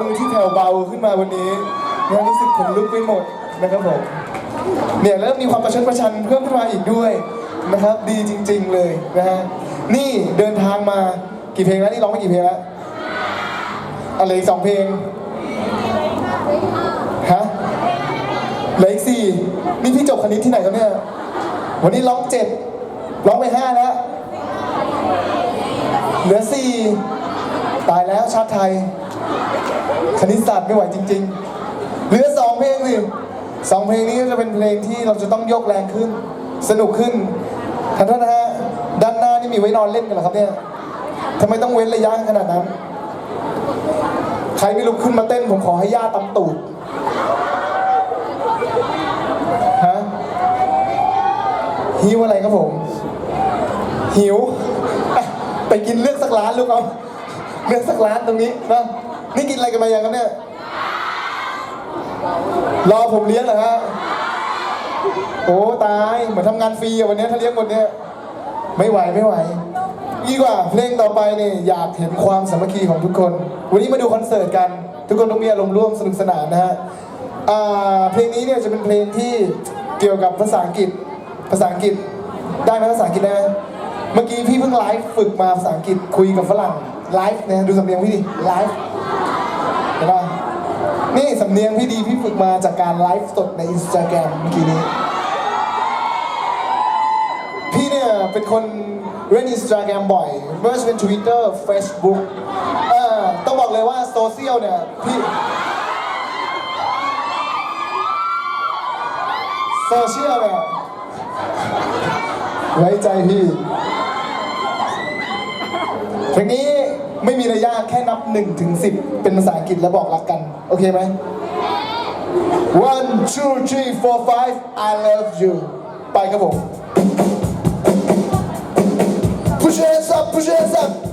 มือที่แผ่วเบาขึ้นมาวันนี้นะรู้สึกขนลุกไปหมดนะครับผมเนี่ยเริ่มมีความประชันประชันเพิ่มขึ้นมาอีกด้วยนะครับ ดีจริง ๆเลยนะฮะนี่เดินทางมากี่เพลงแล้วนี่ร้องไปกี่เพลงแล้วอะไรอีกสองเพลงฮะเหลืออีกสี่นี่พี่จบคณิตที่ไหนครับเนี่ยวันนี้ร้องเจ็ดร้องไปห้าแล้วเหลือสี่ตายแล้วชาติไทย คณิตศาสตร์ไม่ไหวจริง ๆ เหลือสองเพลงสิสองเพลงนี้ก็จะเป็นเพลงที่เราจะต้องยกแรงขึ้น สนุกขึ้นท่านโทษนะฮะด้านหน้านี่มีไว้นอนเล่นกันเหรอครับเนี่ยทำไมต้องเว้นระยะขนาดนั้น ใครไม่ลุกขึ้นมาเต้นผมขอให้ย่าตำตูดฮะหิวอะไรครับผม หิว ไปกินเลือกสักร้านลูกเอาเลือกสักร้านตรงนี้นะ นี่กินอะไรกันมายังครับเนี่ย รอผมเลี้ยงเหรอฮะ โอ้ตาย เหมือนทำงานฟรีอะวันนี้ถ้าเลี้ยงคนเนี้ยไม่ไหวไม่ไหวดีกว่าเพลงต่อไปเนี่ยอยากเห็นความสามัคคีของทุกคน วันนี้มาดูคอนเสิร์ตกัน ทุกคนต้องมีอารมณ์ร่วมสนุกสนานนะฮะเพลงนี้เนี่ยจะเป็นเพลงที่เกี่ยวกับภาษาอังกฤษ ภาษาอังกฤษได้ไหมภาษาอังกฤษได้ไหมเมื่อกี้พี่เพิ่งไลฟ์ฝึกมาภาษาอังกฤษคุยกับฝรั่งไลฟ์นะดูสำเนียงพี่ดิไลฟ์ นี่สำเนียงพี่ดีพี่ฝึกมาจากการไลฟ์สดในอินสตาแกรมเมื่อกี้นี้ พี่เนี่ยเป็นคนเล่นอินสตาแกรมบ่อยไม่ว่าจะเป็น Twitter Facebook เอ่อต้องบอกเลยว่าโซเชียลเนี่ยพี่โซเชียลเนี่ยไว้ใจพี่เพลงนี้ ไม่มีระยะแค่นับ1ถึง10 เป็นภาษาอังกฤษแล้วบอกรักกัน โอเคไหม one two three four five I love you ไปครับผม Push your hands up, push your hands up.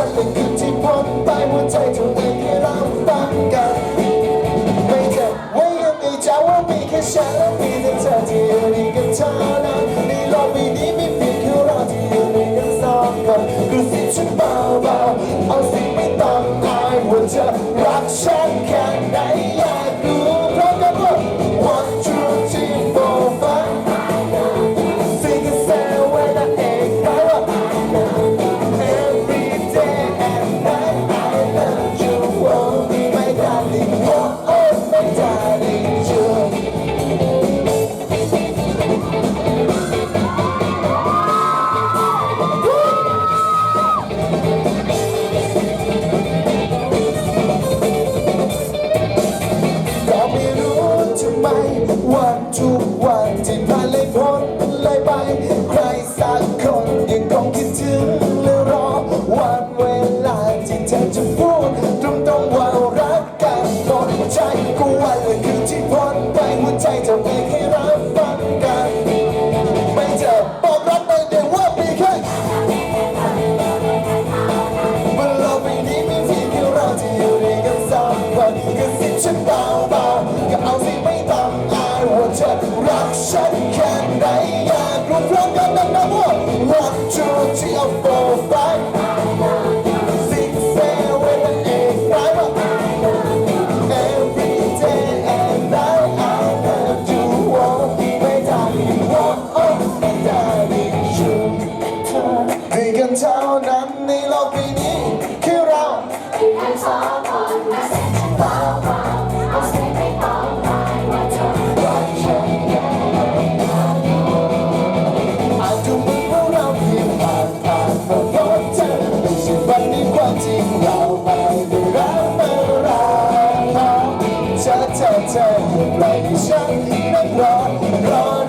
ก็วันและคืนที่พ้นไปหัวใจเธอ วันทุ ฉันแค่ไหนอยากรู้พร้อมกันดังๆว่า one two three four five six seven eight nine every day and night I love you oh ไม่ได้โอ้โอ้ไม่ได้ชูเธอด้วยกันเท่านั้นในโลกใบนี้คือเราสองคนมาเซ็นฉันเบาๆเอา เธอเธออยู่ไกที่ฉันนั่งรอรอ